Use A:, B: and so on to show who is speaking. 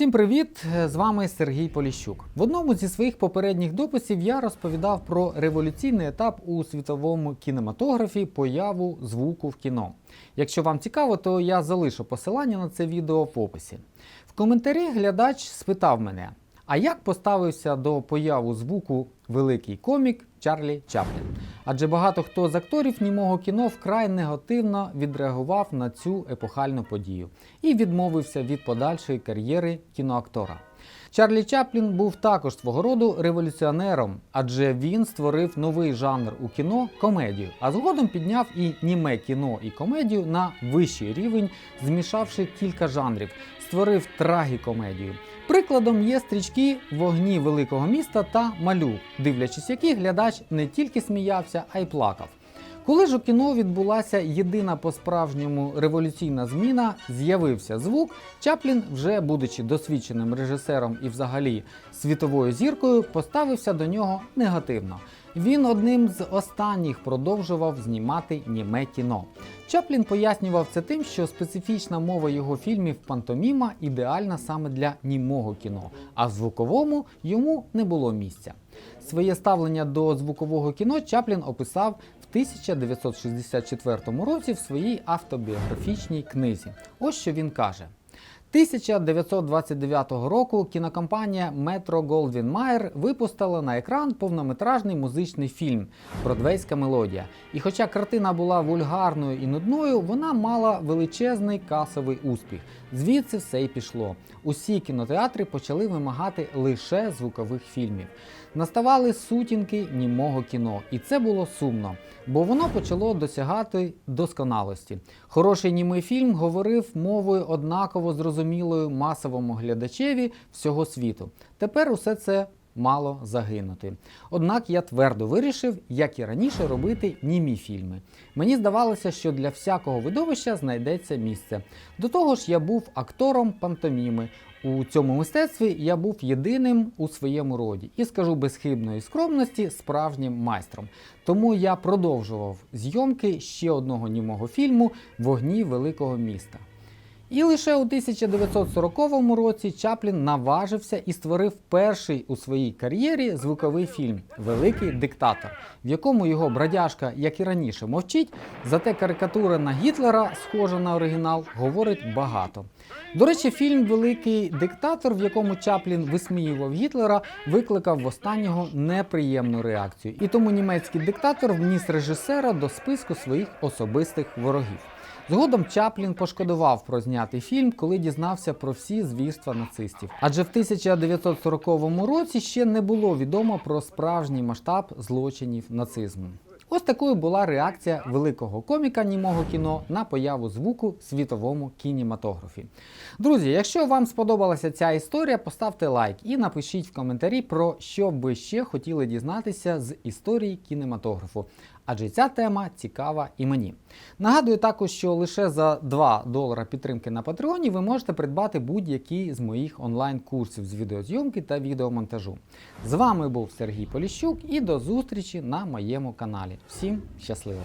A: Всім привіт! З вами Сергій Поліщук. В одному зі своїх попередніх дописів я розповідав про революційний етап у світовому кінематографі появу звуку в кіно. Якщо вам цікаво, то я залишу посилання на це відео в описі. В коментарі глядач спитав мене: а як поставився до появу звуку великий комік Чарлі Чаплін? Адже багато хто з акторів німого кіно вкрай негативно відреагував на цю епохальну подію і відмовився від подальшої кар'єри кіноактора. Чарлі Чаплін був також свого роду революціонером, адже він створив новий жанр у кіно комедію, а згодом підняв і німе кіно і комедію на вищий рівень, змішавши кілька жанрів, створив трагікомедію. Прикладом є стрічки Вогні великого міста та Малюк, дивлячись, які глядач не тільки сміявся, а й плакав. Коли ж у кіно відбулася єдина по-справжньому революційна зміна, з'явився звук, Чаплін, вже будучи досвідченим режисером і взагалі світовою зіркою, поставився до нього негативно. Він одним з останніх продовжував знімати німе кіно. Чаплін пояснював це тим, що специфічна мова його фільмів пантоміма ідеальна саме для німого кіно, а звуковому йому не було місця. Своє ставлення до звукового кіно Чаплін описав в 1964 році в своїй автобіографічній книзі. Ось що він каже. 1929 року кінокомпанія Metro Goldwyn Mayer випустила на екран повнометражний музичний фільм Бродвейська мелодія. І хоча картина була вульгарною і нудною, вона мала величезний касовий успіх. Звідси все й пішло. Усі кінотеатри почали вимагати лише звукових фільмів. Наставали сутінки німого кіно, і це було сумно, бо воно почало досягати досконалості. Хороший німий фільм говорив мовою однаково зрозумілою масовому глядачеві всього світу. Тепер усе це мало загинути. Однак я твердо вирішив, як і раніше, робити німі фільми. Мені здавалося, що для всякого видовища знайдеться місце. До того ж, я був актором пантоміми. У цьому мистецтві я був єдиним у своєму роді і скажу без хибної скромності справжнім майстром. Тому я продовжував зйомки ще одного німого фільму Вогні великого міста. І лише у 1940 році Чаплін наважився і створив перший у своїй кар'єрі звуковий фільм Великий диктатор, в якому його бродяжка, як і раніше, мовчить, зате карикатура на Гітлера, схожа на оригінал, говорить багато. До речі, фільм Великий диктатор, в якому Чаплін висміював Гітлера, викликав в останнього неприємну реакцію. І тому німецький диктатор вніс режисера до списку своїх особистих ворогів. Згодом Чаплін пошкодував про знятий фільм, коли дізнався про всі звірства нацистів. Адже в 1940 році ще не було відомо про справжній масштаб злочинів нацизму. Ось такою була реакція великого коміка німого кіно на появу звуку світовому кінематографі. Друзі, якщо вам сподобалася ця історія, поставте лайк і напишіть в коментарі про що ви ще хотіли дізнатися з історії кінематографу. Адже ця тема цікава і мені. Нагадую також, що лише за 2 долара підтримки на Патреоні ви можете придбати будь-який з моїх онлайн-курсів з відеозйомки та відеомонтажу. З вами був Сергій Поліщук і до зустрічі на моєму каналі. Всім щасливо!